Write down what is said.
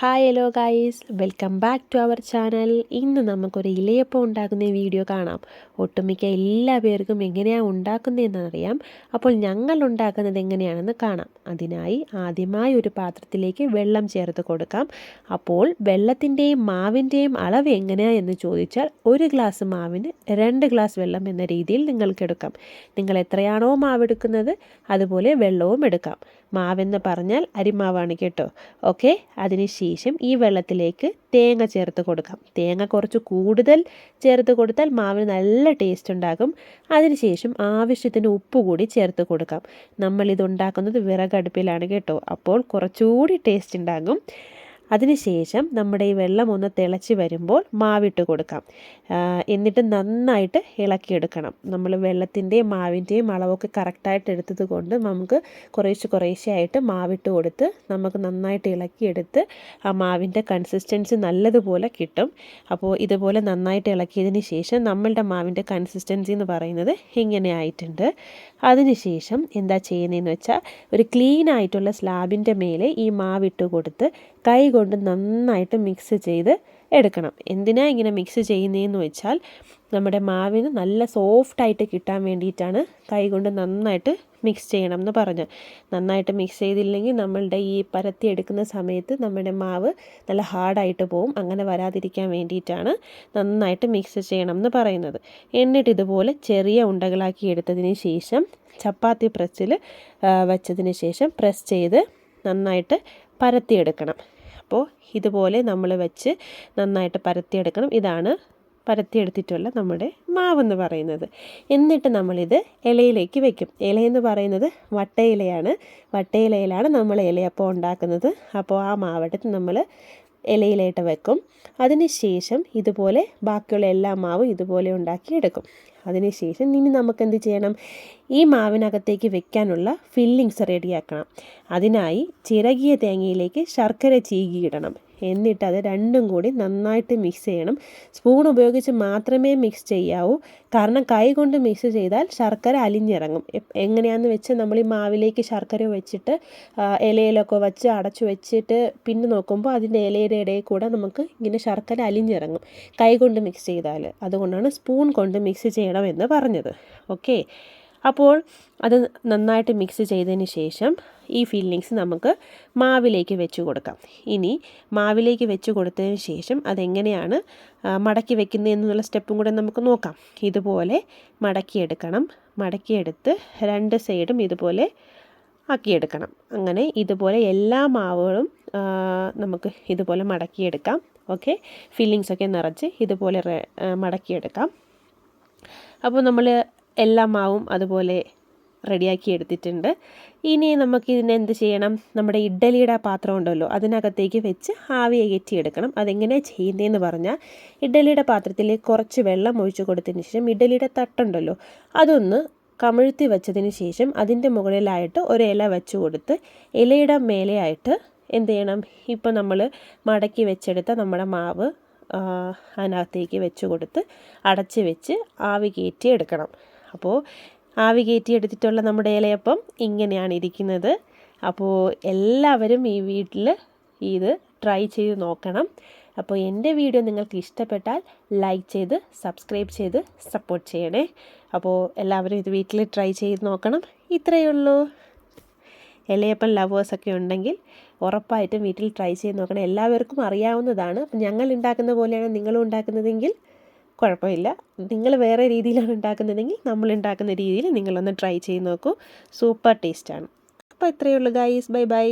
Hi hello guys welcome back to our channel ഇന്ന് നമുക്കൊരു ഇലയപ്പം ഉണ്ടാക്കുന്ന വീഡിയോ കാണാം. ഒട്ടുമിക്ക എല്ലാ പേർക്കും എങ്ങനെയാണ് ഉണ്ടാക്കുന്നതെന്ന് അറിയാം. അപ്പോൾ ഞങ്ങൾ ഉണ്ടാക്കുന്നത് എങ്ങനെയാണെന്ന് കാണാം. അതിനായി ആദ്യമായി ഒരു പാത്രത്തിലേക്ക് വെള്ളം ചേർത്ത് കൊടുക്കാം. അപ്പോൾ വെള്ളത്തിന്റെയും മാവിന്റെയും അളവ് എങ്ങനെയാണെന്ന് ചോദിച്ചാൽ ഒരു ഗ്ലാസ് മാവിന് രണ്ട് ഗ്ലാസ് വെള്ളം എന്ന രീതിയിൽ നിങ്ങൾക്ക് എടുക്കാം. നിങ്ങൾ എത്രയാണോ മാവ് എടുക്കുന്നത് അതുപോലെ വെള്ളവും എടുക്കാം. മാവെന്ന് പറഞ്ഞാൽ അരിമാവാണ് കേട്ടോ. ഓക്കെ അതിനുശേഷം ഈ വെള്ളത്തിലേക്ക് തേങ്ങ ചേർത്ത് കൊടുക്കാം. തേങ്ങ കുറച്ച് കൂടുതൽ ചേർത്ത് കൊടുത്താൽ മാവിന് നല്ല ടേസ്റ്റ് ഉണ്ടാകും. അതിനുശേഷം ആവശ്യത്തിന് ഉപ്പ് കൂടി ചേർത്ത് കൊടുക്കാം. നമ്മളിത് ഉണ്ടാക്കുന്നത് വിറകടുപ്പിലാണ് കേട്ടോ. അപ്പോൾ കുറച്ചുകൂടി ടേസ്റ്റ് ഉണ്ടാകും. അതിനുശേഷം നമ്മുടെ ഈ വെള്ളം ഒന്ന് തിളച്ച് വരുമ്പോൾ മാവിട്ട് കൊടുക്കാം. എന്നിട്ട് നന്നായിട്ട് ഇളക്കിയെടുക്കണം. നമ്മൾ വെള്ളത്തിന്റെയും മാവിന്റെയും അളവൊക്കെ കറക്റ്റായിട്ട് എടുത്തത് കൊണ്ട് നമുക്ക് കുറേശ്ശെ കുറേശ്ശെ ആയിട്ട് മാവിട്ട് കൊടുത്ത് നമുക്ക് നന്നായിട്ട് ഇളക്കിയെടുത്ത് ആ മാവിന്റെ കൺസിസ്റ്റൻസി നല്ലതുപോലെ കിട്ടും. അപ്പോൾ ഇതുപോലെ നന്നായിട്ട് ഇളക്കിയതിന് ശേഷം നമ്മളുടെ മാവിന്റെ കൺസിസ്റ്റൻസി എന്ന് പറയുന്നത് ഇങ്ങനെ ആയിട്ടുണ്ട്. അതിനുശേഷം എന്താ ചെയ്യുന്നതെന്ന് വെച്ചാൽ ഒരു ക്ലീൻ ആയിട്ടുള്ള സ്ലാബിന്റെ മേലെ ഈ മാവിട്ട് കൊടുത്ത് കൈ കൊണ്ട് നന്നായിട്ട് മിക്സ് ചെയ്ത് എടുക്കണം. എന്തിനാണ് ഇങ്ങനെ മിക്സ് ചെയ്യുന്നതെന്ന് വെച്ചാൽ നമ്മുടെ മാവിന് നല്ല സോഫ്റ്റായിട്ട് കിട്ടാൻ വേണ്ടിയിട്ടാണ് കൈ കൊണ്ട് നന്നായിട്ട് മിക്സ് ചെയ്യണം എന്ന് പറഞ്ഞു. നന്നായിട്ട് മിക്സ് ചെയ്തില്ലെങ്കിൽ നമ്മളുടെ ഈ പരത്തി എടുക്കുന്ന സമയത്ത് നമ്മുടെ മാവ് നല്ല ഹാർഡായിട്ട് പോവും. അങ്ങനെ വരാതിരിക്കാൻ വേണ്ടിയിട്ടാണ് നന്നായിട്ട് മിക്സ് ചെയ്യണം എന്ന് പറയുന്നത്. എന്നിട്ട് ഇതുപോലെ ചെറിയ ഉണ്ടകളാക്കി എടുത്തതിന് ശേഷം ചപ്പാത്തി പ്രസ്സിൽ വെച്ചതിന് ശേഷം പ്രസ് ചെയ്ത് നന്നായിട്ട് പരത്തിയെടുക്കണം അപ്പോൾ ഇതുപോലെ നമ്മൾ വെച്ച് നന്നായിട്ട് പരത്തിയെടുക്കണം. ഇതാണ് പരത്തിയെടുത്തിട്ടുള്ള നമ്മുടെ മാവെന്ന് പറയുന്നത്. എന്നിട്ട് നമ്മളിത് ഇലയിലേക്ക് വെക്കും. ഇലയെന്ന് പറയുന്നത് വട്ടയിലയാണ്. വട്ടയിലയിലാണ് നമ്മൾ ഇലയപ്പം ഉണ്ടാക്കുന്നത്. അപ്പോൾ ആ മാവെടുത്ത് നമ്മൾ ഇലയിലായിട്ട് വെക്കും. അതിനുശേഷം ഇതുപോലെ ബാക്കിയുള്ള എല്ലാ മാവും ഇതുപോലെ ഉണ്ടാക്കിയെടുക്കും അതിനുശേഷം ഇനി നമുക്ക് എന്ത് ചെയ്യണം? ഈ മാവിനകത്തേക്ക് വെക്കാനുള്ള ഫില്ലിങ്സ് റെഡിയാക്കണം അതിനായി ചിരകിയ തേങ്ങയിലേക്ക് ശർക്കര ചീകിയിടണം. എന്നിട്ട് അത് രണ്ടും കൂടി നന്നായിട്ട് മിക്സ് ചെയ്യണം. സ്പൂൺ ഉപയോഗിച്ച് മാത്രമേ മിക്സ് ചെയ്യാവൂ. കാരണം കൈ കൊണ്ട് മിക്സ് ചെയ്താൽ ശർക്കര അലിഞ്ഞിറങ്ങും. എങ്ങനെയാണെന്ന് വെച്ച് നമ്മൾ ഈ മാവിലേക്ക് ശർക്കര വെച്ചിട്ട് ഇലയിലൊക്കെ വെച്ച് അടച്ചു വെച്ചിട്ട് പിന്നെ നോക്കുമ്പോൾ അതിന്റെ ഇലയുടെ ഇടയിൽ കൂടെ നമുക്ക് ഇങ്ങനെ ശർക്കര അലിഞ്ഞിറങ്ങും. കൈ കൊണ്ട് മിക്സ് ചെയ്താൽ. അതുകൊണ്ടാണ് സ്പൂൺ കൊണ്ട് മിക്സ് ചെയ്യണമെന്ന് പറഞ്ഞത്. ഓക്കെ അപ്പോൾ അത് നന്നായിട്ട് മിക്സ് ചെയ്തതിന് ശേഷം ഈ ഫില്ലിങ്സ് നമുക്ക് മാവിലേക്ക് വെച്ച് കൊടുക്കാം. ഇനി മാവിലേക്ക് വെച്ച് കൊടുത്തതിന് ശേഷം അതെങ്ങനെയാണ് മടക്കി വെക്കുന്നത് എന്നുള്ള സ്റ്റെപ്പും കൂടെ നമുക്ക് നോക്കാം. ഇതുപോലെ മടക്കിയെടുക്കണം. മടക്കിയെടുത്ത് രണ്ട് സൈഡും ഇതുപോലെ ആക്കിയെടുക്കണം. അങ്ങനെ ഇതുപോലെ എല്ലാ മാവുകളും നമുക്ക് ഇതുപോലെ മടക്കിയെടുക്കാം. ഓക്കെ ഫില്ലിങ്സൊക്കെ നിറച്ച് ഇതുപോലെ മടക്കിയെടുക്കാം. അപ്പോൾ നമ്മൾ എല്ലാ മാവും അതുപോലെ റെഡിയാക്കി എടുത്തിട്ടുണ്ട്. ഇനി നമുക്ക് ഇതിനെ എന്ത് ചെയ്യണം? നമ്മുടെ ഇഡ്ഡലിയുടെ പാത്രം ഉണ്ടല്ലോ അതിനകത്തേക്ക് വെച്ച് ആവി എടുക്കണം അതെങ്ങനെയാണ് ചെയ്യുന്നതെന്ന് പറഞ്ഞാൽ ഇഡ്ഡലിയുടെ പാത്രത്തിൽ കുറച്ച് വെള്ളം ഒഴിച്ചു കൊടുത്തതിന് ശേഷം ഇഡ്ഡലിയുടെ തട്ടുണ്ടല്ലോ അതൊന്ന് കമിഴ്ത്തി വെച്ചതിന് ശേഷം അതിന്റെ മുകളിലായിട്ട് ഒരു ഇല വെച്ച് കൊടുത്ത് ഇലയുടെ മേലെയായിട്ട് എന്ത് ചെയ്യണം? ഇപ്പോൾ നമ്മൾ മടക്കി വെച്ചെടുത്ത നമ്മുടെ മാവ് അതിനകത്തേക്ക് വെച്ച് കൊടുത്ത് അടച്ച് വെച്ച് ആവി കയറ്റി എടുക്കണം അപ്പോൾ ആവി കയറ്റി എടുത്തിട്ടുള്ള നമ്മുടെ ഇലയപ്പം ഇങ്ങനെയാണ് ഇരിക്കുന്നത്. അപ്പോൾ എല്ലാവരും ഈ വീട്ടിൽ ഇത് ട്രൈ ചെയ്ത് നോക്കണം. അപ്പോൾ എന്റെ വീഡിയോ നിങ്ങൾക്ക് ഇഷ്ടപ്പെട്ടാൽ ലൈക്ക് ചെയ്ത് സബ്സ്ക്രൈബ് ചെയ്ത് സപ്പോർട്ട് ചെയ്യണേ. അപ്പോൾ എല്ലാവരും ഇത് വീട്ടിൽ ട്രൈ ചെയ്ത് നോക്കണം. ഇത്രയേ ഉള്ളൂ. ഇലയപ്പം ലവേഴ്സൊക്കെ ഉണ്ടെങ്കിൽ ഉറപ്പായിട്ടും വീട്ടിൽ ട്രൈ ചെയ്ത് നോക്കണം. എല്ലാവർക്കും അറിയാവുന്നതാണ്. ഞങ്ങൾ ഉണ്ടാക്കുന്ന പോലെയാണ് നിങ്ങളും ഉണ്ടാക്കുന്നതെങ്കിൽ കുഴപ്പമില്ല. നിങ്ങൾ വേറെ രീതിയിലാണ് ഉണ്ടാക്കുന്നതെങ്കിൽ നമ്മൾ ഉണ്ടാക്കുന്ന രീതിയിൽ നിങ്ങളൊന്ന് ട്രൈ ചെയ്ത് നോക്കൂ. സൂപ്പർ ടേസ്റ്റാണ് അപ്പോൾ ഇത്രയേ ഉള്ളൂ ഗൈസ് ബൈ ബൈ